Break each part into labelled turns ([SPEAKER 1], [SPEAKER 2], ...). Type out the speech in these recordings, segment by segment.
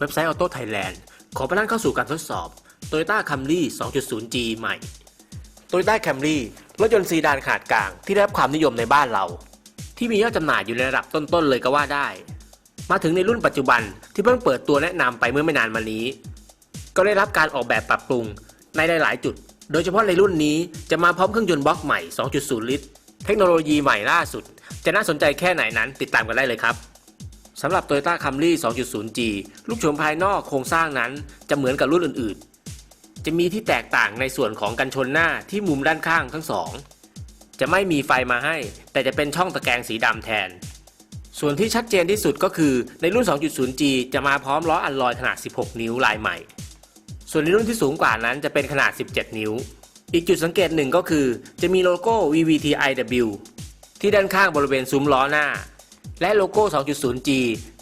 [SPEAKER 1] เว็บไซต์ Auto Thailand ขอประทานเข้าสู่การทดสอบ Toyota Camry 2.0G ใหม่ Toyota Camry รถยนต์ซีดานขนาดกลางที่ได้รับความนิยมในบ้านเรา ที่มียอดจำหน่ายอยู่ในระดับต้นๆเลยก็ว่าได้ มาถึงในรุ่นปัจจุบันที่เพิ่งเปิดตัวแนะนำไปเมื่อไม่นานมานี้ ก็ได้รับการออกแบบปรับปรุงในหลายๆจุด โดยเฉพาะในรุ่นนี้จะมาพร้อมเครื่องยนต์บล็อกใหม่ 2.0 ลิตร เทคโนโลยีใหม่ล่าสุด จะน่าสนใจแค่ไหนนั้นติดตามกันได้เลยครับ สำหรับ Toyota Camry 2.0G รูปโฉมภายนอกโครงสร้างนั้นจะเหมือนกับรุ่นอื่นๆ จะมีที่แตกต่างในส่วนของกันชนหน้าที่มุมด้านข้างทั้งสอง จะไม่มีไฟมาให้ แต่จะเป็นช่องตะแกรงสีดำแทน ส่วนที่ชัดเจนที่สุดก็คือในรุ่น 2.0G จะมาพร้อมล้ออัลลอยขนาด 16 นิ้วลายใหม่ ส่วนในรุ่นที่สูงกว่านั้นจะเป็นขนาด 17 นิ้ว อีกจุดสังเกตหนึ่งก็คือ จะมีโลโก้ VVTiW ที่ด้านข้างบริเวณซุ้มล้อหน้า และโลโก้ 2.0G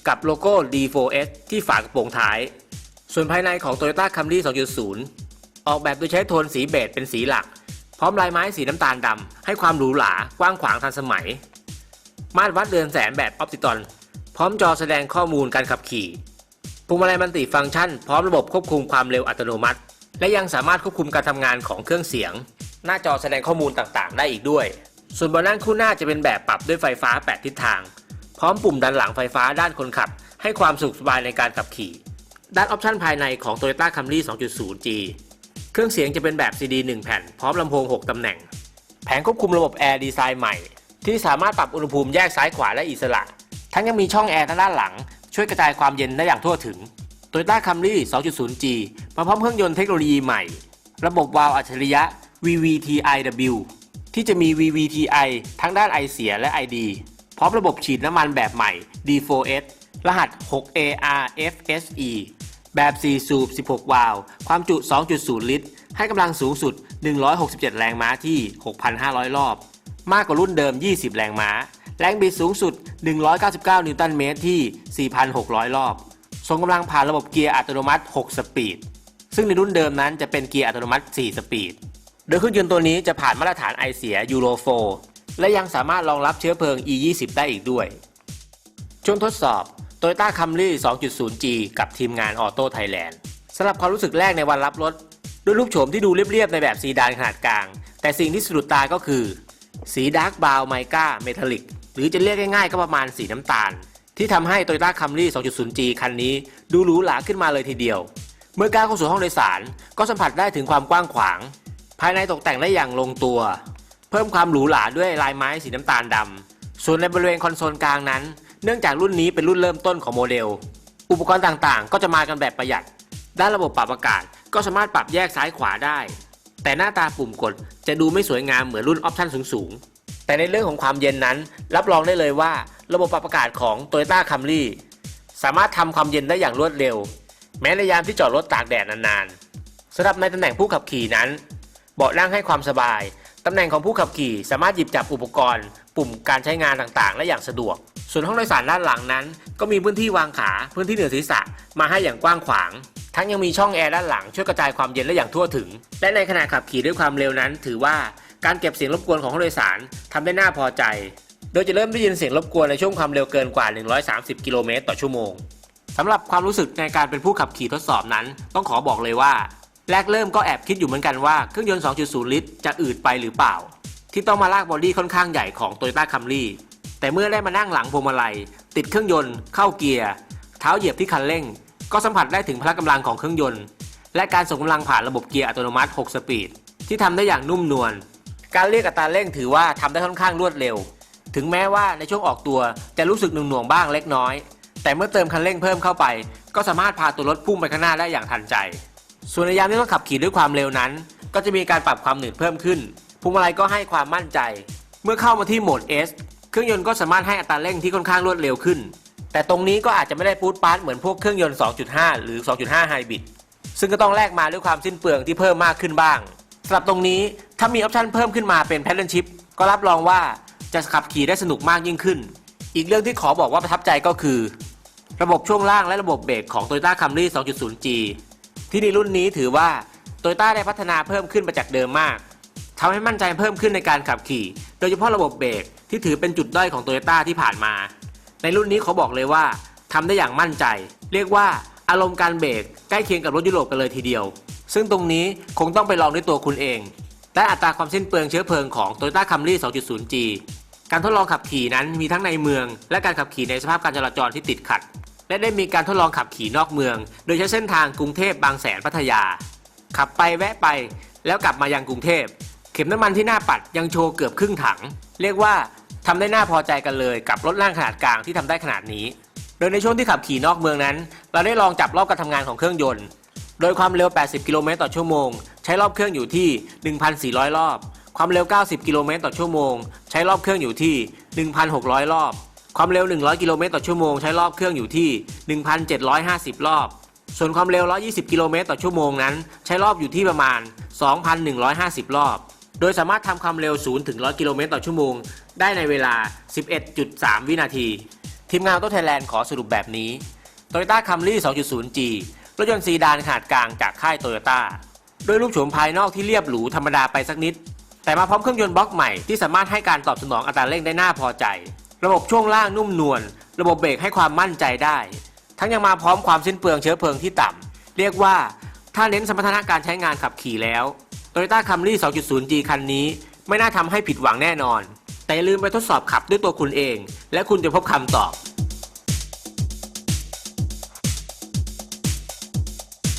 [SPEAKER 1] กับโลโก้ D4S ที่ฝากระโปรงท้าย ส่วนภายในของ Toyota Camry 2.0 ออกแบบโดยใช้โทนสีเบจเป็นสีหลัก พร้อมลายไม้สีน้ำตาลดำให้ความหรูหรากว้างขวางทันสมัย มาตรวัดเรือนแสงแบบออปติตอนพร้อมจอแสดงข้อมูลการขับขี่พวงมาลัยมันติฟังก์ชัน พร้อมระบบควบคุมความเร็วอัตโนมัติ และยังสามารถควบคุมการทำงานของเครื่องเสียง หน้าจอแสดงข้อมูลต่างๆ ได้อีกด้วย ส่วนเบาะนั่งคู่หน้าจะเป็นแบบปรับด้วยไฟฟ้า 8 ทิศทาง พร้อมปุ่มดันหลังไฟฟ้าด้านคนขับ ให้ความสุขสบายในการขับขี่ ด้านออปชันภายในของ Toyota Camry 2.0G เครื่องเสียงจะเป็นแบบ CD 1 แผ่น พร้อมลำโพง 6 ตำแหน่ง แผงควบคุมระบบแอร์ดีไซน์ใหม่ ที่สามารถปรับอุณหภูมิแยกซ้ายขวาและอิสระ ทั้งยังมีช่องแอร์ทางด้านหลัง ช่วยกระจายความเย็นได้อย่างทั่วถึง Toyota Camry 2.0G มาพร้อมเครื่องยนต์เทคโนโลยีใหม่ ระบบวาล์วอัจฉริยะ VVTiW ที่จะมี VVTi ทั้งด้านไอเสียและ ID พร้อมระบบฉีดน้ำมันแบบใหม่ D4S รหัส 6ARFSE แบบ 4 สูบ 16 วาล์วความจุ 2.0 ลิตร ให้กำลังสูงสุด 167 แรงม้าที่ 6,500 รอบ มากกว่ารุ่นเดิม 20 แรงม้า แรงบิดสูงสุด 199 นิวตันเมตรที่ 4,600 รอบส่งกำลังผ่านระบบเกียร์อัตโนมัติ 6 สปีด ซึ่งในรุ่นเดิมนั้นจะเป็นเกียร์อัตโนมัติ 4 สปีด โดยเครื่องยนต์ตัวนี้จะผ่านมาตรฐานไอเสียยูโร4 และยังสามารถรองรับเชื้อเพลิง E20 ได้อีกด้วย ช่วงทดสอบ Toyota Camry 2.0G กับทีมงาน Auto Thailand สำหรับความรู้สึกแรกในวันรับรถ ด้วยรูปโฉมที่ดูเรียบๆ ในแบบซีดานขนาดกลาง แต่สิ่งที่สะดุดตาก็คือ สีดาร์กบราวน์ไมก้าเมทัลลิกหรือจะเรียกง่ายๆ ก็ประมาณสีน้ำตาล ที่ทำให้ Toyota Camry 2.0G คันนี้ดูหรูหราขึ้นมาเลยทีเดียว เมื่อก้าวเข้าสู่ห้องโดยสารก็สัมผัสได้ถึงความกว้างขวาง ภายในตกแต่งได้อย่างลงตัว เพิ่มความหรูหราด้วยลายไม้สีน้ำตาลดำ ส่วนในบริเวณคอนโซลกลางนั้น เนื่องจากรุ่นนี้เป็นรุ่นเริ่มต้นของโมเดล อุปกรณ์ต่างๆ ก็จะมากันแบบประหยัด ด้านระบบปรับอากาศก็สามารถปรับแยกซ้ายขวาได้ แต่หน้าตาปุ่มกดจะดูไม่สวยงามเหมือนรุ่นออปชั่นสูงๆ แต่ในเรื่องของความเย็นนั้น รับรองได้เลยว่า ระบบปรับอากาศของ Toyota Camry สามารถทำความเย็นได้อย่างรวดเร็ว แม้ในยามที่จอดรถตากแดดนานๆสำหรับในตำแหน่งผู้ขับขี่นั้น เบาะนั่งให้ความสบาย ตำแหน่งของผู้ขับขี่สามารถหยิบจับอุปกรณ์ ปุ่มการใช้งานต่างๆและอย่างสะดวก ส่วนห้องโดยสารด้านหลังนั้น ก็มีพื้นที่วางขาพื้นที่เหนือศีรษะมาให้อย่างกว้างขวาง ทั้งยังมีช่องแอร์ด้านหลังช่วยกระจายความเย็นและอย่างทั่วถึง และในขณะขับขี่ด้วยความเร็วนั้น ถือว่าการเก็บเสียงรบกวนของห้องโดยสารทำได้น่าพอใจ โดยจะเริ่มได้ยินเสียงรบกวนในช่วงความเร็วเกินกว่า 130 กิโลเมตรต่อชั่วโมงสำหรับความรู้สึกในการเป็นผู้ขับขี่ทดสอบนั้น ต้องขอบอกเลยว่า แรกเริ่มก็แอบคิดอยู่เหมือนกันว่าเครื่องยนต์ 2.0 ลิตรจะอืดไปหรือเปล่า ที่ต้องมาลากบอดี้ค่อนข้างใหญ่ของ Toyota Camry แต่เมื่อได้มานั่งหลังพวงมาลัย ติดเครื่องยนต์ เข้าเกียร์ เท้าเหยียบที่คันเร่ง ก็สัมผัสได้ถึงพละกำลังของเครื่องยนต์ และการส่งกำลังผ่านระบบเกียร์อัตโนมัติ 6 สปีด ที่ทำได้อย่างนุ่มนวลการเรียกอัตราเร่งถือว่าทำได้ค่อนข้างรวดเร็ว ถึงแม้ว่าในช่วงออกตัวจะรู้สึกหน่วงๆบ้างเล็กน้อย แต่เมื่อเติมคันเร่งเพิ่มเข้าไป ก็สามารถพาตัวรถพุ่งไปข้างหน้าได้อย่างทันใจ ส่วนในยามที่ต้องขับขี่ด้วยความเร็วนั้น ก็จะมีการปรับความหนืดเพิ่มขึ้นพวงมาลัยก็ให้ความมั่นใจ เมื่อเข้ามาที่โหมด S เครื่องยนต์ก็สามารถให้อัตราเร่งที่ค่อนข้างรวดเร็วขึ้น แต่ตรงนี้ก็อาจจะไม่ได้ปูดปาร์ตเหมือนพวกเครื่องยนต์ 2.5 หรือ 2.5 ไฮบริดซึ่งก็ต้องแลกมาด้วยความสิ้นเปลืองที่เพิ่มมากขึ้นบ้างสำหรับตรงนี้ถ้ามีออปชันเพิ่มขึ้นมาเป็น Paddle Shift ก็รับรองว่าจะขับขี่ได้สนุกมากยิ่งขึ้น อีกเรื่องที่ขอบอกว่าประทับใจก็คือ ระบบช่วงล่างและระบบเบรกของ Toyota Camry 2.0G ที่ในรุ่นนี้ถือว่า Toyota ได้พัฒนาเพิ่มขึ้นมาจากเดิมมากทำให้มั่นใจเพิ่มขึ้นในการขับขี่ โดยเฉพาะระบบเบรกที่ถือเป็นจุดด้อยของ Toyota ที่ผ่านมา ในรุ่นนี้เขาบอกเลยว่าทำได้อย่างมั่นใจ เรียกว่าอารมณ์การเบรกใกล้เคียงกับรถยุโรปกันเลยทีเดียว ซึ่งตรงนี้คงต้องไปลองด้วยตัวคุณเอง และอัตราความสิ้นเปลืองเชื้อเพลิงของ Toyota Camry 2.0G การทดลองขับขี่นั้นมีทั้งในเมือง และการขับขี่ในสภาพการจราจรที่ติดขัด และได้มีการทดลองขับขี่นอกเมือง โดยใช้เส้นทางกรุงเทพบางแสนพัทยา ขับไปแวะไปแล้วกลับมายังกรุงเทพ เข็มน้ำมันที่หน้าปัดยังโชว์เกือบครึ่งถัง เรียกว่าทำได้น่าพอใจกันเลยกับรถร่างขนาดกลางที่ทำได้ขนาดนี้ โดยในช่วงที่ขับขี่นอกเมืองนั้น เราได้ลองจับรอบการทำงานของเครื่องยนต์ โดยความเร็ว 80 กิโลเมตรต่อชั่วโมง ใช้รอบเครื่องอยู่ที่ 1,400 รอบ ความเร็ว 90 กิโลเมตรต่อชั่วโมง ใช้รอบเครื่องอยู่ที่ 1,600 รอบ ความเร็ว 100 กิโลเมตรต่อชั่วโมงใช้รอบเครื่องอยู่ที่ 1,750 รอบ ส่วนความเร็ว 120 กิโลเมตรต่อชั่วโมงนั้น ใช้รอบอยู่ที่ประมาณ 2,150 รอบ โดยสามารถทำความเร็ว 0 ถึง 100 กิโลเมตรต่อชั่วโมง ได้ในเวลา 11.3 วินาที ทีมงานโต้ไทยแลนด์ขอสรุปแบบนี้ Toyota Camry 2.0G รถยนต์ซีดานขนาดกลางจากค่ายโตโยต้าด้วยรูปโฉมภายนอกที่เรียบหรูธรรมดาไปสักนิด แต่มาพร้อมเครื่องยนต์บล็อกใหม่ที่สามารถให้การตอบสนองอัตราเร่งได้น่าพอใจ ระบบช่วงล่างนุ่มนวล ระบบเบรกให้ความมั่นใจได้ ทั้งยังมาพร้อมความสิ้นเปลืองเชื้อเพลิงที่ต่ำ เรียกว่าถ้าเน้นสมรรถนะการใช้งานขับขี่แล้ว Toyota Camry 2.0G คันนี้ ไม่น่าทำให้ผิดหวังแน่นอน แต่อย่าลืมไปทดสอบขับด้วยตัวคุณเอง และคุณจะพบคำตอบ